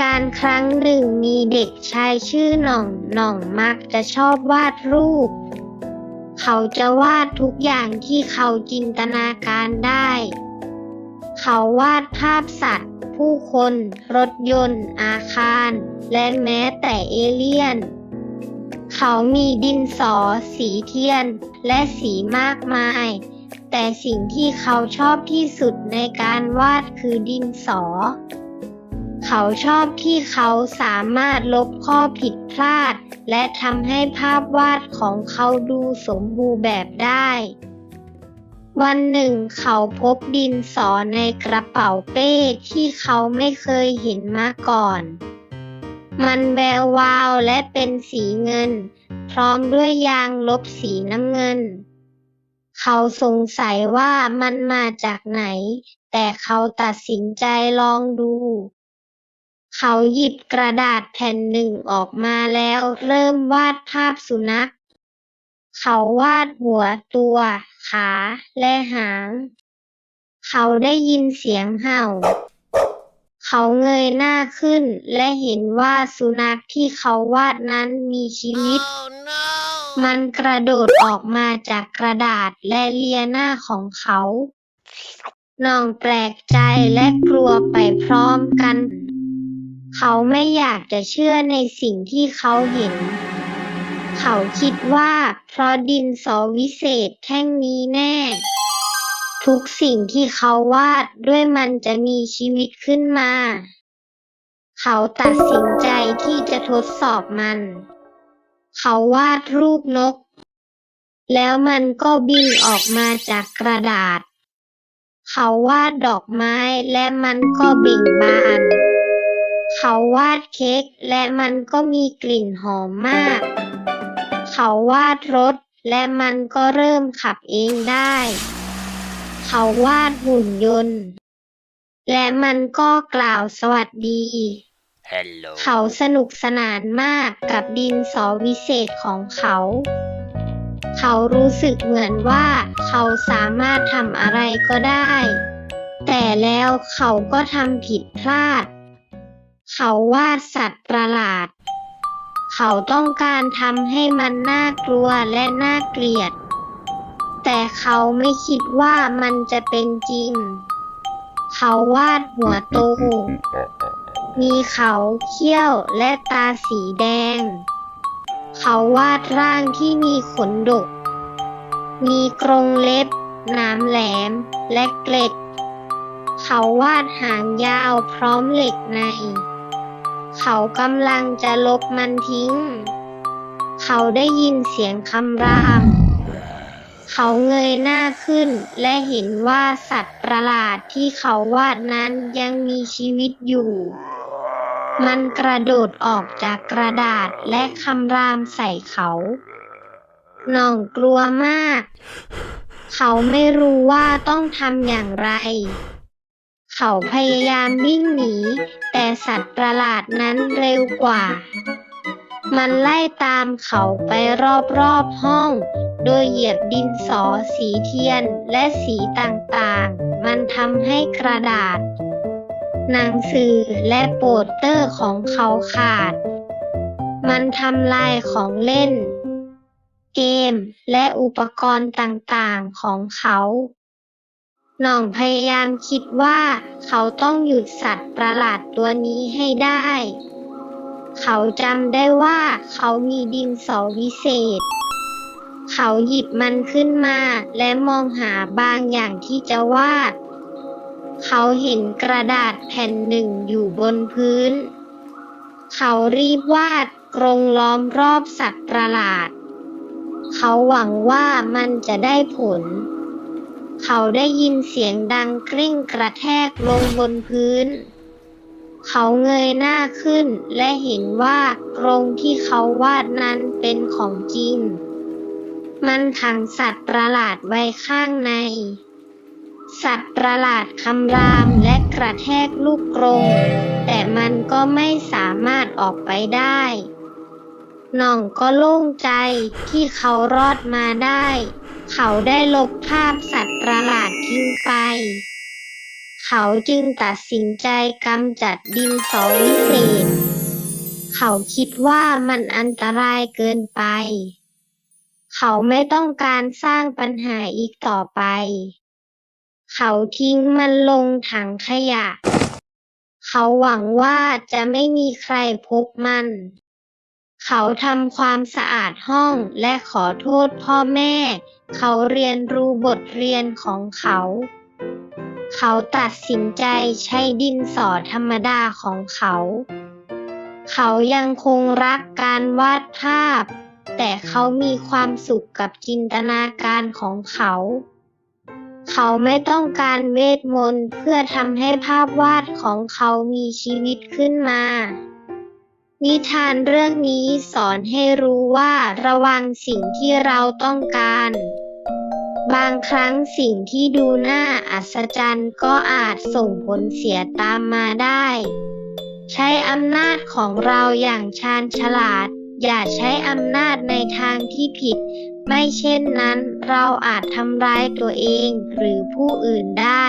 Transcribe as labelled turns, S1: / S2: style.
S1: การครั้งหนึ่งมีเด็กชายชื่อหน่อง หน่องมักจะชอบวาดรูป เขาจะวาดทุกอย่างที่เขาจินตนาการได้ เขาวาดภาพสัตว์ ผู้คน รถยนต์ อาคาร และแม้แต่เอเลี่ยน เขามีดินสอ สีเทียน และสีมากมาย แต่สิ่งที่เขาชอบที่สุดในการวาดคือดินสอ เขาชอบที่เขาสามารถลบข้อผิดพลาด และทำให้ภาพวาดของเขาดูสมบูรณ์แบบได้ วันหนึ่งเขาพบดินสอในกระเป๋าเป้ที่เขาไม่เคยเห็นมาก่อน มันแวววาวและเป็นสีเงิน พร้อมด้วยยางลบสีน้ำเงิน เขาสงสัยว่ามันมาจากไหน แต่เขาตัดสินใจลองดู เขาหยิบกระดาษแผ่นหนึ่งออกมาแล้วเริ่มวาดภาพสุนัข เขาวาดหัวตัว ขาและหาง เขาได้ยินเสียงเห่า เขาเงยหน้าขึ้นและเห็นว่าสุนัขที่เขาวาดนั้นมีชีวิตมันกระโดดออกมาจากกระดาษและเลียหน้าของเขาน้องแปลกใจและกลัวไปพร้อมกัน เขาไม่อยากจะเชื่อในสิ่งที่เขาเห็น เขาคิดว่าเพราะดินสอวิเศษแท่งนี้แน่ ทุกสิ่งที่เขาวาดด้วยมันจะมีชีวิตขึ้นมา เขาตัดสินใจที่จะทดสอบมัน เขาวาดรูปนก แล้วมันก็บินออกมาจากกระดาษ เขาวาดดอกไม้และมันก็เบ่งบาน เขาวาดเค้กและมันก็มีกลิ่นหอมมาก เขาวาดรถและมันก็เริ่มขับเองได้ เขาวาดหุ่นยนต์ และมันก็กล่าวสวัสดี
S2: Hello.
S1: เขาสนุกสนานมากกับดินสอวิเศษของเขา เขารู้สึกเหมือนว่าเขาสามารถทำอะไรก็ได้ แต่แล้วเขาก็ทำผิดพลาด เขาวาดสัตว์ประหลาด เขาต้องการทำให้มันน่ากลัวและน่าเกลียด แต่เขาไม่คิดว่ามันจะเป็นจริง เขาวาดหัวโต มีเขาเขี้ยวและตาสีแดง เขาวาดร่างที่มีขนดก มีกรงเล็บน้ำแหลมและเกล็ด เขาวาดหางยาวพร้อมเหล็กใน เขากำลังจะลบมันทิ้ง เขาได้ยินเสียงคำราม เขาเงยหน้าขึ้น และเห็นว่าสัตว์ประหลาดที่เขาวาดนั้นยังมีชีวิตอยู่ มันกระโดดออกจากกระดาษและคำรามใส่เขาน้องกลัวมาก เขาไม่รู้ว่าต้องทำอย่างไร เขาพยายามวิ่งหนี แต่สัตว์ประหลาดนั้นเร็วกว่า มันไล่ตามเขาไปรอบๆห้อง โดยเหยียบดินสอสีเทียนและสีต่างๆ มันทำให้กระดาษ หนังสือและโปสเตอร์ของเขาขาด มันทำลายของเล่น เกมและอุปกรณ์ต่างๆของเขา หน่องพยายามคิดว่า เขาต้องหยุดสัตว์ประหลาดตัวนี้ให้ได้ เขาจำได้ว่าเขามีดินสอวิเศษ เขาหยิบมันขึ้นมาและมองหาบางอย่างที่จะวาด เขาเห็นกระดาษแผ่นหนึ่งอยู่บนพื้น เขารีบวาดกรงล้อมรอบสัตว์ประหลาด เขาหวังว่ามันจะได้ผล เขาได้ยินเสียงดังกริ้งกระแทกลงบนพื้น เขาเงยหน้าขึ้นและเห็นว่ากรงที่เขาวาดนั้นเป็นของจริง มันขังสัตว์ประหลาดไว้ข้างใน สัตว์ประหลาดคำรามและกระแทกลูกกรง แต่มันก็ไม่สามารถออกไปได้น้องก็โล่งใจที่เขารอดมาได้ เขาได้ลบภาพสัตว์ประหลาดทิ้งไป เขาจึงตัดสินใจกำจัดดินสอวิเศษ เขาคิดว่ามันอันตรายเกินไป เขาไม่ต้องการสร้างปัญหาอีกต่อไป เขาทิ้งมันลงถังขยะ เขาหวังว่าจะไม่มีใครพบมัน เขาทำความสะอาดห้องและขอโทษพ่อแม่ เขาเรียนรู้บทเรียนของเขา เขาตัดสินใจใช้ดินสอธรรมดาของเขา เขายังคงรักการวาดภาพ แต่เขามีความสุขกับจินตนาการของเขา เขาไม่ต้องการเวทมนต์เพื่อทำให้ภาพวาดของเขามีชีวิตขึ้นมา นิทานเรื่องนี้สอนให้รู้ว่าระวังสิ่งที่เราต้องการ บางครั้งสิ่งที่ดูน่าอัศจรรย์ก็อาจส่งผลเสียตามมาได้ ใช้อำนาจของเราอย่างชาญฉลาด อย่าใช้อำนาจในทางที่ผิด ไม่เช่นนั้นเราอาจทำร้ายตัวเองหรือผู้อื่นได้